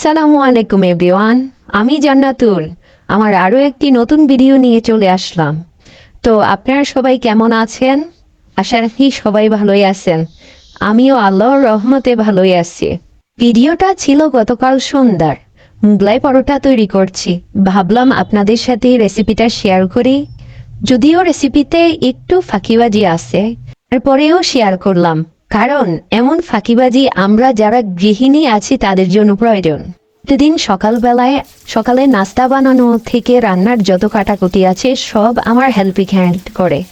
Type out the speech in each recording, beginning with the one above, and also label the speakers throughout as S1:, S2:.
S1: সালামু আলাইকুম এভরিওয়ান আমি জান্নাতুল। আমার আরও একটি নতুন ভিডিও নিয়ে চলে আসলাম। তো আপনারা সবাই কেমন আছেন? আশা রাখি সবাই ভালোই আছেন। আমিও আল্লাহর রহমতে ভালোই আছি। ভিডিওটা ছিল গতকাল সন্ধ্যার। মুগলাই পরোটা তৈরি করছি। ভাবলাম আপনাদের সাথে রেসিপিটা শেয়ার করি। যদিও রেসিপিতে একটু ফাঁকিবাজি আছে, তারপরেও শেয়ার করলাম। কারণ, এমন ফাঁকিবাজি আমরা যারা গৃহিণী আছি তাদের জন্য প্রয়োজন। প্রতিদিন সকালবেলায়, সকালে নাস্তা বানানো থেকে রান্নার যত কাটাকুটি আছে, সব আমার হেল্পিং হ্যান্ড করে।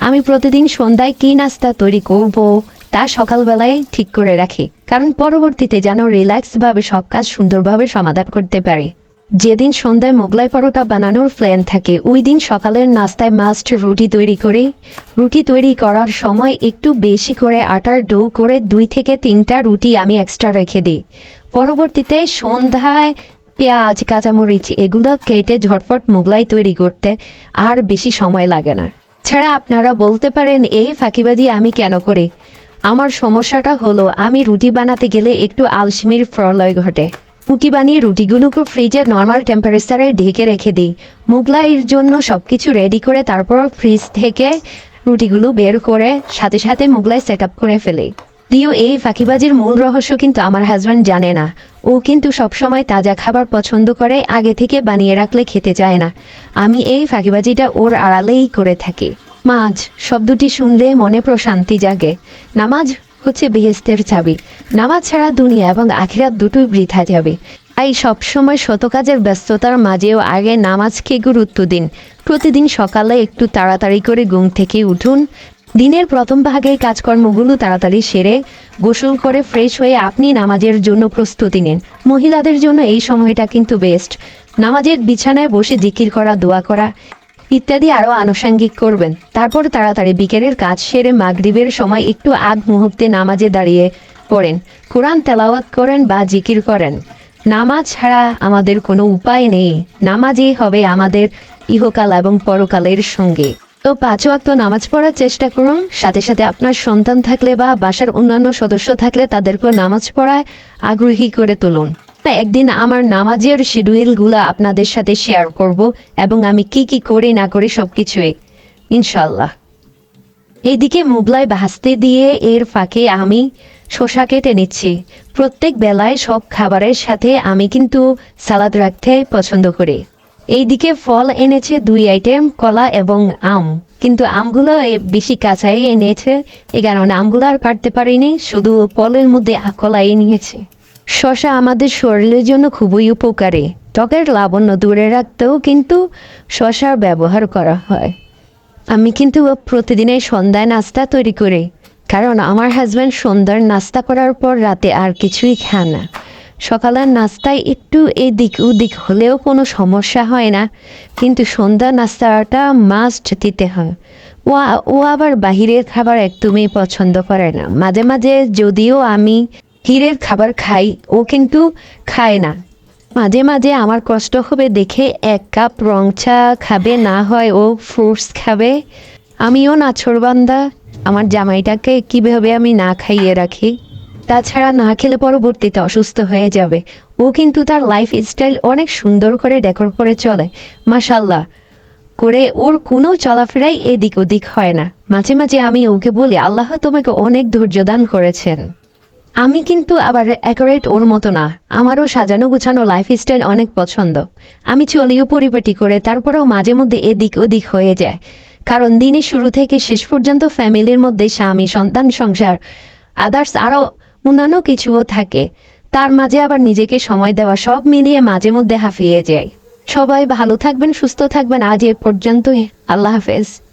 S1: আমি প্রতিদিন সন্ধ্যায় কি নাস্তা তৈরি করব, তা সকালবেলায় ঠিক করে রাখি। কারণ পরবর্তীতে যেন রিল্যাক্সভাবে সব কাজ সুন্দরভাবে সমাধান করতে পারি। যেদিন সন্ধ্যায় মোগলাই পরোটা বানানোর প্ল্যান থাকে, ওই দিন সকালের নাস্তায় মাস্ট রুটি তৈরি করি, রুটি তৈরি করার সময় একটু বেশি করে আটার ডো করে দুই থেকে তিনটা রুটি আমি এক্সট্রা রেখে দিই। পরবর্তীতে সন্ধ্যায় পেঁয়াজ, কাঁচামরিচ এগুলো কেটে ঝটপট মোগলাই তৈরি করতে আর বেশি সময় লাগে না। ছাড়া আপনারা বলতে পারেন, এই ফাঁকিবাজি আমি কেন করি? আমার সমস্যাটা হলো, আমি রুটি বানাতে গেলে একটু আলসিমির প্রলয় ঘটে। রুটি বানিয়ে রুটিগুলোকে ফ্রিজে নর্মাল টেম্পারেচারে ঢেকে রেখে দিই। মোগলাইয়ের জন্য সবকিছু রেডি করে তারপর ফ্রিজ থেকে রুটিগুলো বের করে সাথে সাথে মোগলাই সেট করে ফেলি। দিও এই ফাঁকিবাজির মূল রহস্য কিন্তু আমার হাজব্যান্ড জানে না। ও কিন্তু সবসময় তাজা খাবার পছন্দ করে, আগে থেকে বানিয়ে রাখলে খেতে চায় না। আমি এই ফাঁকিবাজিটা ওর আড়ালেই করে থাকি। মাছ শব্দটি শুনলে মনে প্রশান্তি জাগে। নামাজ হচ্ছে বেহেস্তের চাবি। নামাজ ছাড়া দুনিয়া এবং আখিরাত দুটোই বৃথা যাবে। তাই সবসময় শত কাজের ব্যস্ততার মাঝেও আগে নামাজকে গুরুত্ব দিন। প্রতিদিন সকালে একটু তাড়াতাড়ি করে ঘুম থেকে উঠুন। দিনের প্রথম ভাগের কাজকর্মগুলো তাড়াতাড়ি সেরে গোসল করে ফ্রেশ হয়ে আপনি নামাজের জন্য প্রস্তুতি নিন। মহিলাদের জন্য এই সময়টা কিন্তু বেস্ট। নামাজের বিছানায় বসে জিকির করা, দোয়া করা ইত্যাদি আরও আনুষঙ্গিক করবেন। তারপর তাড়াতাড়ি বিকেলের কাজ সেরে মাগরিবের সময় একটু আগ মুহূর্তে নামাজে দাঁড়িয়ে পড়েন। কোরআন তেলাওয়াত করেন বা জিকির করেন। নামাজ ছাড়া আমাদের কোনো উপায় নেই। নামাজই হবে আমাদের ইহকাল এবং পরকালের সঙ্গে। তো পাঁচ ওয়াক্ত নামাজ পড়ার চেষ্টা করুন। সাথে সাথে আপনার সন্তান থাকলে বা বাসার অন্যান্য সদস্য থাকলে তাদেরকে নামাজ পড়ায় আগ্রহী করে তুলুন। একদিন আমার নামাজের শিডিউলগুলো আপনাদের সাথে শেয়ার করব এবং আমি কি কি করি না করি সবকিছুই ইনশাল্লাহ এইদিকে মুগলাই ভাজতে দিয়ে এর ফাঁকে আমি শসা কেটে নিচ্ছি। প্রত্যেক বেলায় সব খাবারের সাথে আমি কিন্তু সালাদ রাখতে পছন্দ করি। এইদিকে ফল এনেছে দুই আইটেম, কলা এবং আম। কিন্তু আমগুলো বেশি কাঁচাই এনেছে এই কারণে আমগুলো আর কাটতে পারিনি, শুধু ফলের মধ্যে কলাই নিয়েছে। শশা আমাদের শরীরের জন্য খুবই উপকারী। ত্বকের লাবণ্য দূরে রাখতেও কিন্তু শশার ব্যবহার করা হয়। আমি কিন্তু প্রতিদিনের সন্ধ্যায় নাস্তা তৈরি করি। কারণ আমার হাজব্যান্ড সন্ধ্যার নাস্তা করার পর রাতে আর কিছুই খায় না। সকালের নাস্তায় একটু এদিক ওদিক হলেও কোনো সমস্যা হয় না। কিন্তু সন্ধ্যা নাস্তাটা মাস্ট দিতে হয়। ও ও আবার বাহিরের খাবার একদমই পছন্দ করে না। মাঝে মাঝে যদিও আমি হিরের খাবার খাই, ও কিন্তু খায় না। মাঝে মাঝে আমার কষ্ট হবে দেখে এক কাপ রং চা খাবে, না হয় ও ফ্রুটস খাবে। আমিও না নাছরবান্দা আমার জামাইটাকে কীভাবে আমি না খাইয়ে রাখি? তাছাড়া না খেলে পরবর্তীতে অসুস্থ হয়ে যাবে। ও কিন্তু তার লাইফ স্টাইল অনেক সুন্দর করে ডেকোর করে চলে। মাসাল্লাহ করে ওর কোনো চলাফেরাই এদিক ওদিক হয় না। মাঝে মাঝে আমি ওকে বলি, আল্লাহ তোমাকে অনেক ধৈর্য দান করেছেন। আমি কিন্তু আবার অ্যাকোরেট ওর মতো না। আমারও সাজানো গুছানো লাইফ স্টাইল অনেক পছন্দ। আমি চলিও পরিপাটি করে তারপরেও মাঝে মধ্যে এদিক ওদিক হয়ে যায়। কারণ দিনের শুরু থেকে শেষ পর্যন্ত ফ্যামিলির মধ্যে স্বামী, সন্তান, সংসার আদার্স আরও অন্যান্য কিছুও থাকে। তার মাঝে আবার নিজেকে সময় দেওয়া সব মিলিয়ে মাঝে মধ্যে হাঁফিয়ে যায়। সবাই ভালো থাকবেন, সুস্থ থাকবেন। আজ এ পর্যন্তই। আল্লাহ হাফেজ।